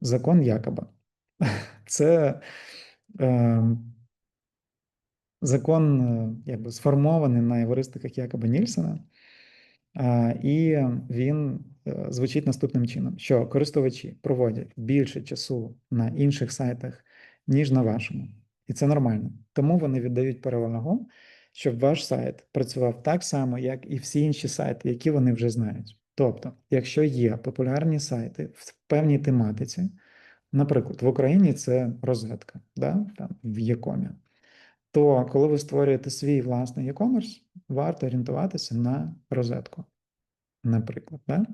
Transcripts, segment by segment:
Закон Якоба. Це е, закон, якби сформований на евристиках Якоба Нільсона, е, і він е, звучить наступним чином: що користувачі проводять більше часу на інших сайтах, ніж на вашому. І це нормально. Тому вони віддають перевагу, щоб ваш сайт працював так само, як і всі інші сайти, які вони вже знають. Тобто, якщо є популярні сайти в певній тематиці, наприклад, в Україні це розетка, да? там, в Якомі, то коли ви створюєте свій власний e-commerce, варто орієнтуватися на розетку. Наприклад, да?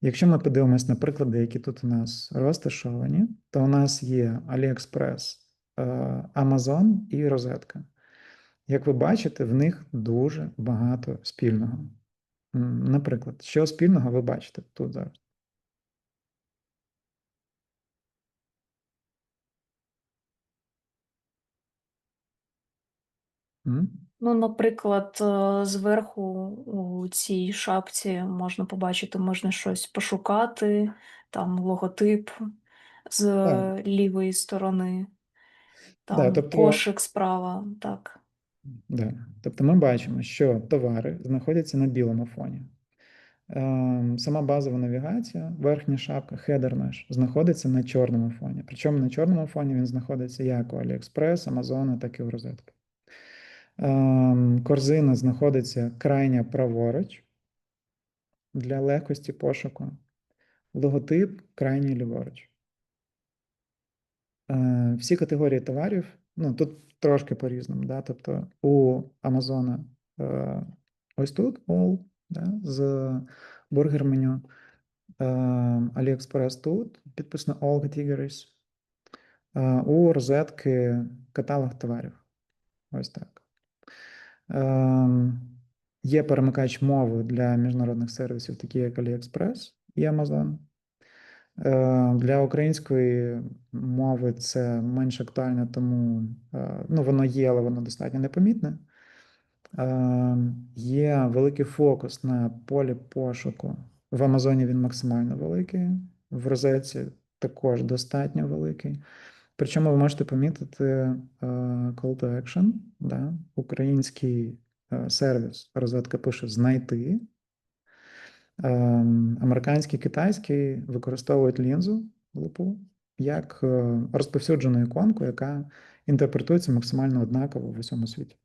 якщо ми подивимось на приклади, які тут у нас розташовані, то у нас є AliExpress, е, Amazon і розетка. Як ви бачите, в них дуже багато спільного. Наприклад, що спільного ви бачите тут зараз? Ну, наприклад, е, зверху у цій шапці можна побачити, можна щось пошукати, там логотип з Так. лівої сторони, Да, там тобто- кошик справа, так. Да. Тобто ми бачимо, що товари знаходяться на білому фоні. Ем, Сама базова навігація, верхня шапка, хедер наш, знаходиться на чорному фоні. Причому на чорному фоні він знаходиться як у AliExpress, Amazon, так і у розетки. Ем, Корзина знаходиться крайня праворуч для легкості пошуку. Логотип крайній ліворуч. Е, Всі категорії товарів, ну тут трошки по-різному, да? тобто у Амазона е, ось тут all, да? з бургер меню. Е, AliExpress тут підписано All Categories. Е, У розетки каталог товарів. Ось так. Е, Є перемикач мови для міжнародних сервісів, такі як AliExpress і Amazon. Е, Для української мови це менш актуально, тому е, ну, воно є, але воно достатньо непомітне. Е, Є великий фокус на полі пошуку. В Амазоні він максимально великий, в розетці також достатньо великий. Причому ви можете помітити call to action, да? український сервіс розетка пише знайти. Ем, Американський, китайський використовують лінзу лупу як е, розповсюджену іконку, яка інтерпретується максимально однаково в усьому світі.